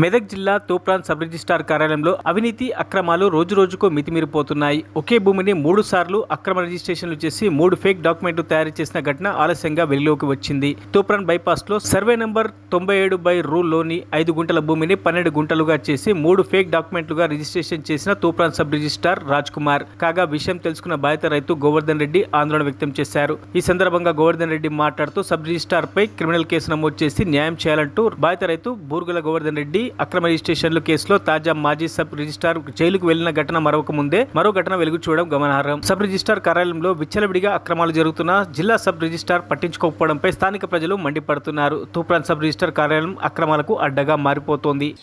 మెదక్ జిల్లా Toopran sub registrar కార్యాలయంలో అవినీతి అక్రమాలు రోజురోజుకు మితిమీరిపోతున్నాయి. ఒకే భూమిని మూడు సార్లు అక్రమ రిజిస్ట్రేషన్లు చేసి మూడు ఫేక్ డాక్యుమెంట్లు తయారు చేసిన ఘటన ఆలస్యంగా వెలుగులోకి వచ్చింది. తూప్రాన్ బైపాస్లో సర్వే నంబర్ తొంభై ఏడు బై రూల్లోని ఐదు గుంటల భూమిని పన్నెండు గుంటలుగా చేసి మూడు ఫేక్ డాక్యుమెంట్లుగా రిజిస్ట్రేషన్ చేసిన తూప్రాన్ సబ్ రిజిస్టార్ రాజ్ కుమార్. కాగా విషయం తెలుసుకున్న బాధిత రైతు గోవర్ధన్ రెడ్డి ఆందోళన వ్యక్తం చేశారు. ఈ సందర్భంగా గోవర్ధన్ రెడ్డి మాట్లాడుతూ సబ్ రిజిస్టార్ పై క్రిమినల్ కేసు నమోదు చేసి న్యాయం చేయాలంటూ బాధిత రైతు బూర్గుల గోవర్ధన్ రెడ్డి అక్రమ రిజిస్ట్రేషన్లు కేసులో తాజా మాజీ సబ్ రిజిస్టార్ జైలుకు వెళ్ళిన ఘటన మరొక ముందే మరో ఘటన వెలుగు చూడడం గమనార్హం. సబ్ రిజిస్టార్ కార్యాలయంలో విచ్చలవిడిగా అక్రమాలు జరుగుతున్నా జిల్లా సబ్ రిజిస్టార్ పట్టించుకోకపోవడంపై స్థానిక ప్రజలు మండిపడుతున్నారు. తూప్రాన్ సబ్ రిజిస్టార్ కార్యాలయం అక్రమాలకు అడ్డగా మారిపోతోంది.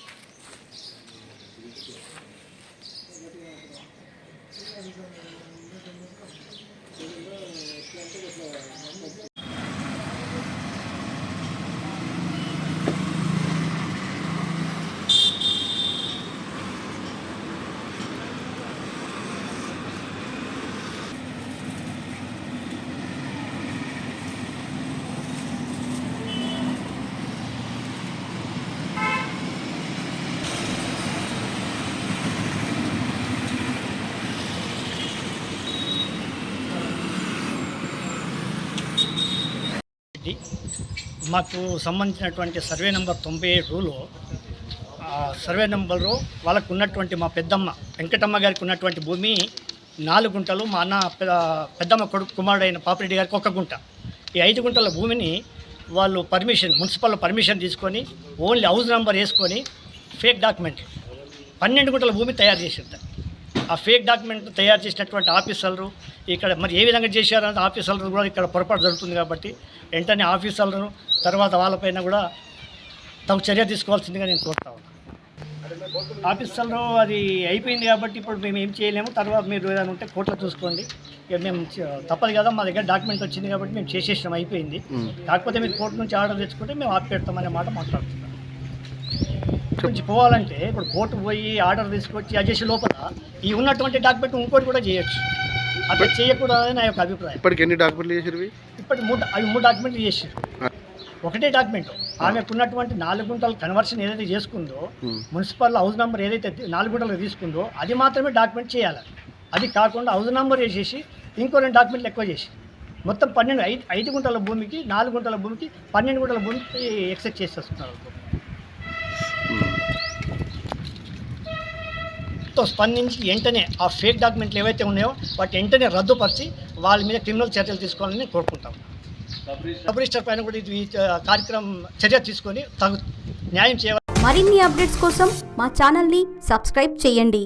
కాబట్టి మాకు సంబంధించినటువంటి సర్వే నెంబర్ తొంభై ఏడులో సర్వే నెంబరు వాళ్ళకు ఉన్నటువంటి మా పెద్దమ్మ వెంకటమ్మ గారికి ఉన్నటువంటి భూమి నాలుగు గుంటలు మా అన్న పెద్దమ్మ కొడుకు కుమారుడైన పాపిరెడ్డి గారికి ఒక గుంట. ఈ ఐదు గుంటల భూమిని వాళ్ళు పర్మిషన్ మున్సిపల్ పర్మిషన్ తీసుకొని ఓన్లీ హౌస్ నెంబర్ వేసుకొని ఫేక్ డాక్యుమెంట్ పన్నెండు గుంటల భూమి తయారు చేసింటారు ఆ ఫేక్ డాక్యుమెంట్ తయారు చేసినటువంటి ఆఫీసర్లు ఇక్కడ మరి ఏ విధంగా చేశారన్నది ఆఫీసర్లు కూడా ఇక్కడ పొరపాటు జరుగుతుంది కాబట్టి వెంటనే ఆఫీసర్లను తర్వాత వాళ్ళపైన కూడా తగు చర్య తీసుకోవాల్సిందిగా నేను కోరుతా ఉన్నాను. ఆఫీసర్లు అది అయిపోయింది కాబట్టి ఇప్పుడు మేము ఏం చేయలేము. తర్వాత మీరు ఏదైనా ఉంటే కోర్టులో చూసుకోండి. ఇక మేము తప్పదు కదా మా దగ్గర డాక్యుమెంట్ వచ్చింది కాబట్టి మేము చేసేసాం అయిపోయింది. కాకపోతే మీరు కోర్టు నుంచి ఆర్డర్ తెచ్చుకుంటే మేము ఆపిపెడతామనే మాట మాట్లాడుతున్నాం. నుంచి పోవాలంటే ఇప్పుడు కోర్టు పోయి ఆర్డర్ తీసుకొచ్చి అది చేసే లోపల ఈ ఉన్నటువంటి డాక్యుమెంట్ ఇంకోటి కూడా చేయొచ్చు. అట్లా చేయకూడదని నా యొక్క అభిప్రాయం. ఇప్పటికి ఎన్ని డాక్యుమెంట్లు చేసిరు? ఇప్పటి మూడు అవి మూడు డాక్యుమెంట్లు చేసారు ఒకటే డాక్యుమెంట్ ఆమెకు ఉన్నటువంటి నాలుగు గుంటల కన్వర్షన్ ఏదైతే చేసుకుందో. మున్సిపల్ హౌస్ నెంబర్ ఏదైతే నాలుగు గుంటలు తీసుకుందో అది మాత్రమే డాక్యుమెంట్ చేయాలి. అది కాకుండా హౌస్ నెంబర్ వేసేసి ఇంకో రెండు డాక్యుమెంట్లు ఎక్కువ చేసి. మొత్తం పన్నెండు ఐదు ఐదు గుంటల భూమికి నాలుగు గుంటల భూమికి పన్నెండు గుంటల భూమికి ఎక్సెప్ట్ చేసేస్తున్నారు. తో స్పందించి వెంటనే ఆ ఫేక్ డాక్యుమెంట్లు ఏవైతే ఉన్నాయో వాటి వెంటనే రద్దుపరిచి వాళ్ళ మీద క్రిమినల్ చర్యలు తీసుకోవాలని కోరుకుంటాం. సబ్ రిజిస్టర్ పైన కూడా ఇది ఈ కార్యక్రమం చర్య తీసుకొని తగు న్యాయం చేయాలి. మరిన్ని అప్డేట్స్ కోసం మా ఛానల్ని సబ్స్క్రైబ్ చేయండి.